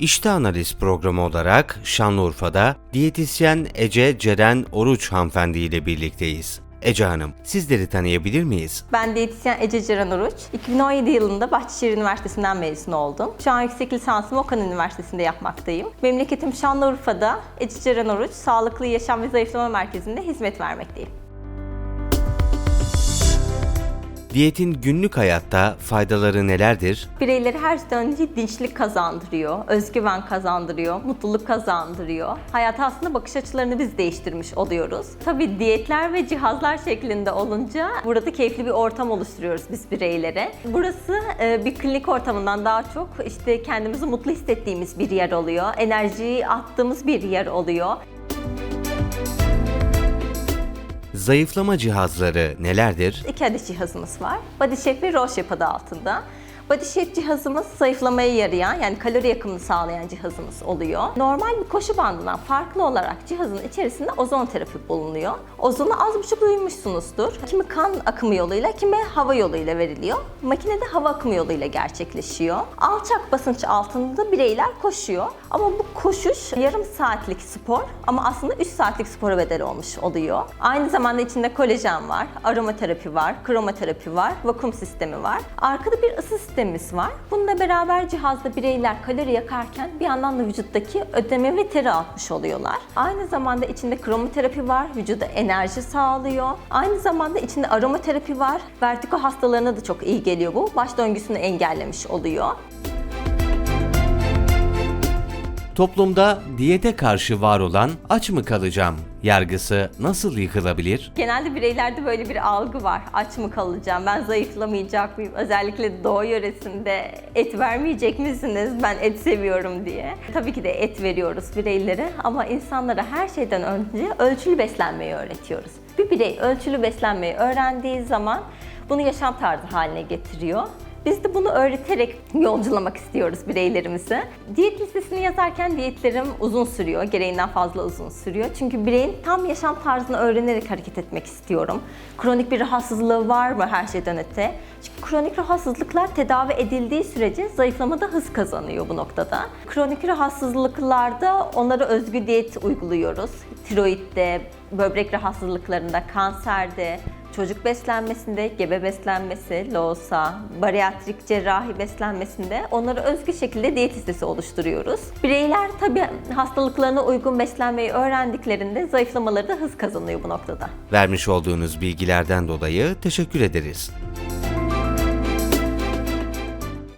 İşte Analiz programı olarak Şanlıurfa'da diyetisyen Ece Ceren Oruç hanımefendi ile birlikteyiz. Ece Hanım, sizleri tanıyabilir miyiz? Ben diyetisyen Ece Ceren Oruç. 2017 yılında Bahçeşehir Üniversitesi'nden mezun oldum. Şu an yüksek lisansımı Okan Üniversitesi'nde yapmaktayım. Memleketim Şanlıurfa'da Ece Ceren Oruç Sağlıklı Yaşam ve Zayıflama Merkezi'nde hizmet vermekteyim. Diyetin günlük hayatta faydaları nelerdir? Bireyleri her şeyden dinçlik kazandırıyor, özgüven kazandırıyor, mutluluk kazandırıyor. Hayata aslında bakış açılarını biz değiştirmiş oluyoruz. Tabii diyetler ve cihazlar şeklinde olunca burada keyifli bir ortam oluşturuyoruz biz bireylere. Burası e, bir klinik ortamından daha çok işte kendimizi mutlu hissettiğimiz bir yer oluyor. Enerjiyi attığımız bir yer oluyor. Zayıflama cihazları nelerdir? İki adet cihazımız var. Body Shape ve Roll Shape altında. Body Shape cihazımız zayıflamaya yarayan yani kalori yakımını sağlayan cihazımız oluyor. Normal bir koşu bandından farklı olarak cihazın içerisinde ozon terapi bulunuyor. Ozonu az buçuk duymuşsunuzdur. Kimi kan akımı yoluyla, kimi hava yoluyla veriliyor. Makinede hava akımı yoluyla gerçekleşiyor. Alçak basınç altında bireyler koşuyor. Ama bu koşuş yarım saatlik spor ama aslında 3 saatlik spora bedel olmuş oluyor. Aynı zamanda içinde kolajen var, aromaterapi var, kromaterapi var, vakum sistemi var. Arkada bir ısı sistemimiz var. Bununla beraber cihazda bireyler kalori yakarken bir yandan da vücuttaki ödeme ve teri atmış oluyorlar. Aynı zamanda içinde kromaterapi var, vücuda enerji sağlıyor. Aynı zamanda içinde aromaterapi var. Vertigo hastalarına da çok iyi geliyor bu. Baş döngüsünü engellemiş oluyor. Toplumda diyete karşı var olan aç mı kalacağım yargısı nasıl yıkılabilir? Genelde bireylerde böyle bir algı var. Aç mı kalacağım, ben zayıflamayacak mıyım? Özellikle doğu yöresinde et vermeyecek misiniz? Ben et seviyorum diye. Tabii ki de et veriyoruz bireylere ama insanlara her şeyden önce ölçülü beslenmeyi öğretiyoruz. Bir birey ölçülü beslenmeyi öğrendiği zaman bunu yaşam tarzı haline getiriyor. Biz de bunu öğreterek yolculamak istiyoruz bireylerimizi. Diyet listesini yazarken diyetlerim uzun sürüyor, gereğinden fazla uzun sürüyor. Çünkü bireyin tam yaşam tarzını öğrenerek hareket etmek istiyorum. Kronik bir rahatsızlığı var mı her şeyden öte? Çünkü kronik rahatsızlıklar tedavi edildiği sürece zayıflamada hız kazanıyor bu noktada. Kronik rahatsızlıklarda onlara özgü diyet uyguluyoruz. Tiroidde, böbrek rahatsızlıklarında, kanserde, çocuk beslenmesinde, gebe beslenmesi, loğusa, bariatrik cerrahi beslenmesinde onlara özgü şekilde diyet listesi oluşturuyoruz. Bireyler tabii hastalıklarına uygun beslenmeyi öğrendiklerinde zayıflamaları da hız kazanıyor bu noktada. Vermiş olduğunuz bilgilerden dolayı teşekkür ederiz.